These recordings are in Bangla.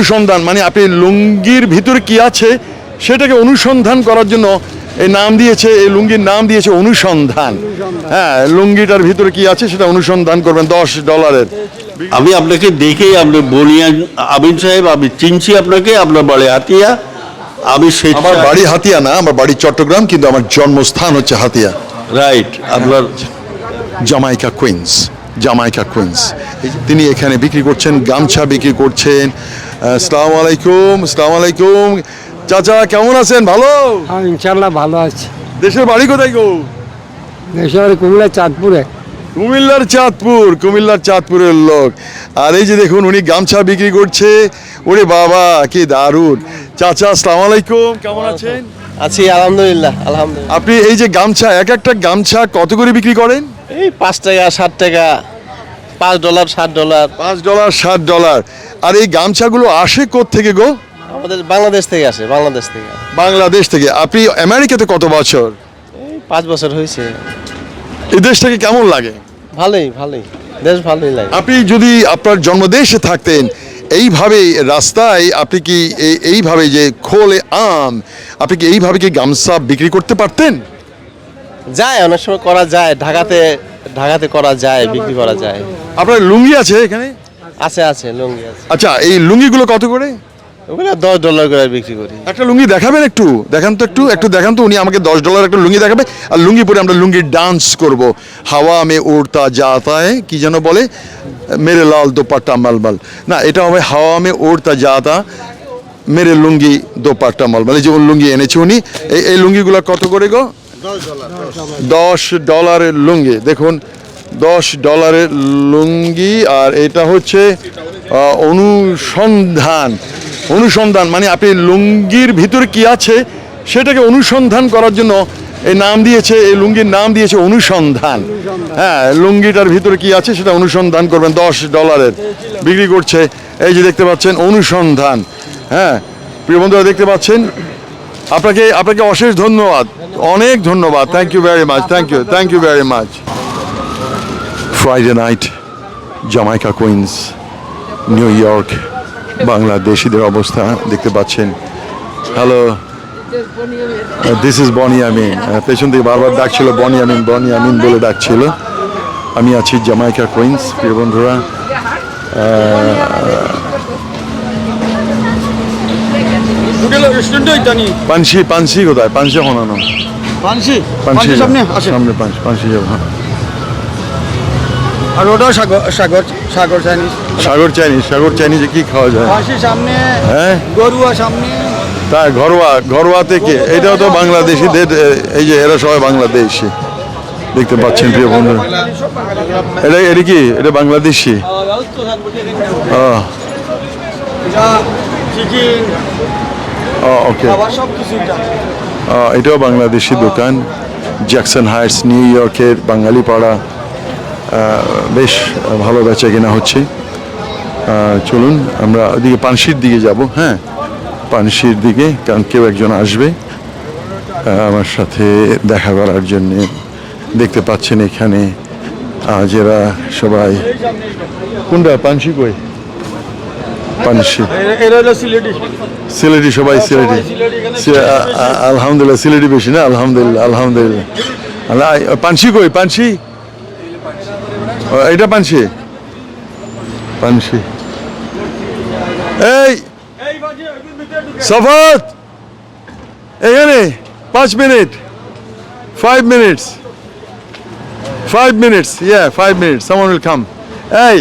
অনুসন্ধান মানে আপনি লুঙ্গির ভিতরে কি আছে সেটাকে অনুসন্ধান করার জন্য এই নাম দিয়েছে এই লুঙ্গির নাম দিয়েছে অনুসন্ধান। হ্যাঁ লুঙ্গিটার ভিতরে কি আছে সেটা অনুসন্ধান করবেন দশ ডলারের। আমি আপনাকে দেখেই আপনি বলিয়া আমিন সাহেব আমি চিনছি আপনাকে আপনার বাড়ি হাতিয়া। আমি সেই আমার বাড়ি হাতিয়া না আমার বাড়ি চট্টগ্রাম কিন্তু আমার জন্মস্থান হচ্ছে হাতিয়া। রাইট আপনার জামাইকা কুইন্স জামাইকা কুইন্স। তিনি এখানে বিক্রি করছেন গামছা বিক্রি করছেন আসসালামু আলাইকুম আসসালামু আলাইকুম। চাচা কেমন আছেন? ভালো? হ্যাঁ ইনশাল্লাহ ভালো আছি। দেশের বাড়ি কোথায় গো? দেশের কুমিল্লা চাঁদপুরে। কুমিল্লার চাঁদপুর কুমিল্লার চাঁদপুরের লোক। আর এই যে দেখুন উনি গামছা বিক্রি করছে। ওরে বাবা কি দারুণ। চাচা আসসালামু আলাইকুম। কেমন আছেন? আছি আলহামদুলিল্লাহ আলহামদুলিল্লাহ। আপনি এই যে গামছা এক একটা গামছা কত করে বিক্রি করেন? এই পাঁচ টাকা ষাট টাকা পাঁচ ডলার ষাট ডলার। পাঁচ ডলার ষাট ডলার। আর এই গামছাগুলো আসে থেকে গো? আমাদের বাংলাদেশ থেকে আসে বাংলাদেশ থেকে। বাংলাদেশ থেকে। আপনি আমেরিকাতে কত বছর? এই পাঁচ বছর হয়েছে। এই দেশটাকে কেমন লাগে? ভালোই ভালোই। দেশ ভালোই লাগে। আপনি যদি আপনার জন্মদেশে থাকতেন এইভাবে রাস্তায় আপনি কি এই- এইভাবে যে খোলে আম আপনি কি এইভাবে কি গামছা বিক্রি করতে পারতেন? যায় অনেক সময় করা যায়। ঢাকাতে ঢাকাতে করা যায় বিক্রি করা যায়। আপনার লুঙ্গি আছে এখানে? আছে আছে লুঙ্গি আছে। আচ্ছা এই লুঙ্গিগুলো কত করে? ওগুলো দশ ডলার করে বিক্রি করি। একটা লুঙ্গি দেখাবেন একটু? দেখান তো একটু একটু দেখান তো উনি আমাকে দশ ডলার একটা লুঙ্গি দেখাবে। আর লুঙ্গি পরে আমরা লুঙ্গি ডান্স করব। হাওয়া মে উড়তা যাতা है কি যেন বলে? মেরে লাল দোপাট্টা মালমাল। না এটা হবে হাওয়া মে উড়তা যাতা মেরে লুঙ্গি দোপাট্টা মালমাল। এই যে ওর লুঙ্গি এনেছে উনি এই এই লুঙ্গিগুলো কত করে গো? দশ ডলারের লুঙ্গি। দেখুন দশ ডলারের লুঙ্গি আর এটা হচ্ছে অনুসন্ধান। অনুসন্ধান মানে আপনি লুঙ্গির ভিতরে কি আছে সেটাকে অনুসন্ধান করার জন্য এই নাম দিয়েছে, এই লুঙ্গির নাম দিয়েছে অনুসন্ধান। হ্যাঁ লুঙ্গিটার ভিতরে কি আছে সেটা অনুসন্ধান করবেন, দশ ডলারের বিক্রি করছে। এই যে দেখতে পাচ্ছেন, অনুসন্ধান। হ্যাঁ প্রিয় বন্ধুরা দেখতে পাচ্ছেন, আপনাকে আপনাকে অশেষ ধন্যবাদ, অনেক ধন্যবাদ। Thank you very much thank you thank you very much Friday night Jamaica Queens New York বাংলাদেশিদের অবস্থা দেখতে পাচ্ছেন। Hello this is Boni Amin পেছন থেকে বারবার ডাকছিল বনি আমিন বনি আমিন বলে ডাকছিল। আমি আছি জামাইকা কুইন্স প্রিয় বন্ধুরা। পানসি পানসি কোথায়? পানসি হনানো পানসি? পানসি সামনে পানসি যাব হ্যাঁ। আর ওটাও সাগর সাগর সাগর চাইনিজ। সাগর চাইনিজ সাগর চাইনিজে কি খাওয়া যায়? সামনে হ্যাঁ? গরুয়া সামনে। তা ঘরোয়া ঘরোয়া থেকে এটাও তো বাংলাদেশিদের এই যে এরা সবাই বাংলাদেশি। দেখতে পাচ্ছেন প্রিয় বন্ধুরা। এটা এটা কি? এটা বাংলাদেশি? ওকে। এটাও বাংলাদেশি দোকান। জ্যাকসন হাইটস নিউ ইয়র্কের বাঙালি পাড়া বেশ ভালো বেচা কেনা হচ্ছে। চলুন আমরা ওদিকে পানশির দিকে যাব হ্যাঁ? পানশির দিকে কারণ কেউ একজন আসবে। আমার সাথে দেখা করার জন্যে দেখতে পাচ্ছেন এখানে আহ, যারা সবাই। কোনটা পানশি কই? পানশি। সিলেটি। সবাই সিলেটি। আলহামদুলিল্লাহ সিলেটি বেশি না? আলহামদুলিল্লাহ আলহামদুলিল্লাহ। পানসি কই পানসি এটা পানসি। পানসি। এই, সফাত। এখানে পাঁচ minute. Five minutes five minutes yeah five minutes someone will come এই,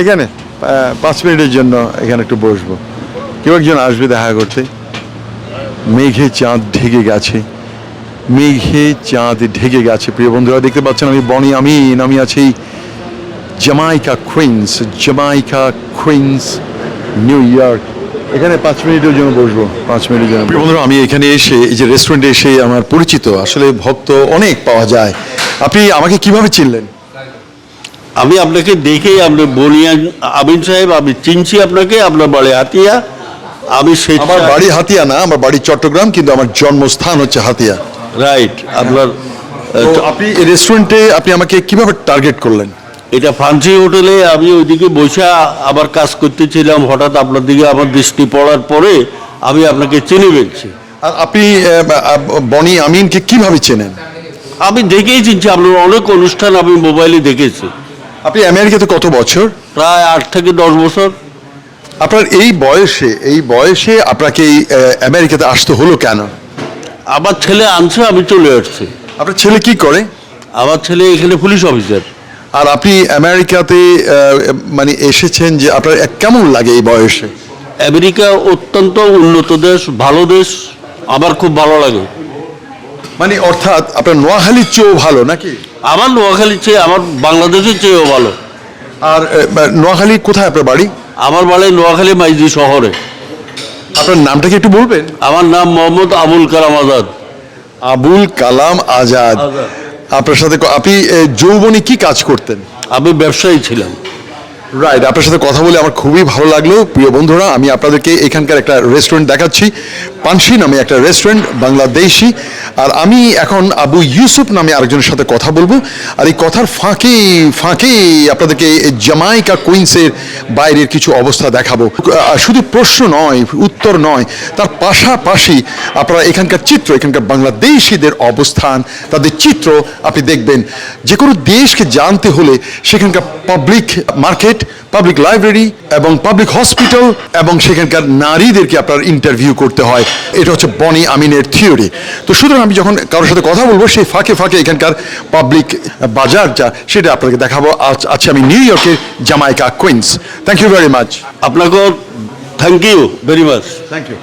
এখানে পাঁচ মিনিটের জন্য এখানে একটু বসবো। কেউ একজন আসবে দেখা করতে। মেঘে চাঁদ ঢেকে গেছে। মেঘে চাঁদ ঢেকে গেছে। প্রিয় বন্ধুরা দেখতে পাচ্ছেন আমি বনি আমিন। আমি আছি Jamaica Queens Jamaica Queens New York. এখানে পাঁচ মিনিটের জন্য বসবো পাঁচ মিনিটের জন্য। প্রিয় বন্ধুরা আমি এখানে এসে এই যে রেস্টুরেন্টে এসে আমার পরিচিত আসলে ভক্ত অনেক পাওয়া যায়। আপনি আমাকে কীভাবে চিনলেন? আমি আপনাকে দেখেই আপনি বলিয়া আমিন সাহেব আমি চিনছি আপনাকে আপনার বাড়ি হাতিয়া। আমি সেই আমার বাড়ি হাতিয়া না আমার বাড়ি চট্টগ্রাম কিন্তু আমার জন্মস্থান হচ্ছে হাতিয়া। রাইট আপনার তো আপনি এই রেস্টুরেন্টে আপনি আমাকে কীভাবে টার্গেট করলেন? এটা ফান্সি হোটেলে আমি ওইদিকে বসে আবার কাজ করতেছিলাম হঠাৎ আপনার দিকে আমার দৃষ্টি পড়ার পরে আমি আপনাকে চিনে ফেলছি আর আপনি বনি আমিনকে কীভাবে চেনেন? আমি দেখেই চিনছি আপনার অনেক অনুষ্ঠান আমি মোবাইলে দেখেছি। আপনি আমেরিকাতে কত বছর? প্রায় আট থেকে দশ বছর। আপনার এই বয়সে এই বয়সে আপনাকে আমেরিকাতে আসতে হলো কেন? আমার ছেলে আনছে আমি চলে আসছি। আপনার ছেলে কি করে? আমার ছেলে এখানে পুলিশ অফিসার। আর আপনি আমেরিকাতে মানে এসেছেন যে আপনার কেমন লাগে এই বয়সে? আমেরিকা অত্যন্ত উন্নত দেশ ভালো দেশ আমার খুব ভালো লাগে। মানে অর্থাৎ আপনার নোয়াখালীর চেয়েও ভালো নাকি? আমার নোয়াখালীর চেয়ে আমার বাংলাদেশের চেয়েও ভালো। আর নোয়াখালী কোথায় আপনার বাড়ি? আমার বাড়ি নোয়াখালী মাইজি শহরে। আপনার নামটা কি একটু বলবেন? আমার নাম মোহাম্মদ আবুল কালাম আজাদ। আবুল কালাম আজাদ। আপনার সাথে আপনি যৌবনে কি কাজ করতেন? আমি ব্যবসায়ী ছিলাম। রাইট আপনার সাথে কথা বলে আমার খুবই ভালো লাগল। প্রিয় বন্ধুরা, আমি আপনাদেরকে এখানকার একটা রেস্টুরেন্ট দেখাচ্ছি। পানসি নামে একটা রেস্টুরেন্ট বাংলাদেশি। আর আমি এখন আবু ইউসুফ নামে আরেকজনের সাথে কথা বলব। আর এই কথার ফাঁকে ফাঁকে আপনাদেরকে জামাইকা কুইন্সের বাইরের কিছু অবস্থা দেখাবো। শুধু প্রশ্ন নয়, উত্তর নয়, তার পাশাপাশি আপনারা এখানকার চিত্র, এখানকার বাংলাদেশিদের অবস্থান, তাদের চিত্র আপনি দেখবেন। যে কোনো দেশকে জানতে হলে সেখানকার পাবলিক মার্কেট পাবলিক লাইব্রেরি এবং পাবলিক হসপিটাল এবং সেখানকার নারীদেরকে আপনার ইন্টারভিউ করতে হয়। এটা হচ্ছে বনি আমিনের থিওরি তো সুতরাং আমি যখন কারোর সাথে কথা বলব সেই ফাঁকে ফাঁকে এখানকার পাবলিক বাজার যা সেটা আপনাকে দেখাবো। আজ আচ্ছা আমি নিউ ইয়র্কের Jamaica Queens thank you very much আপনাকেও thank you very much thank you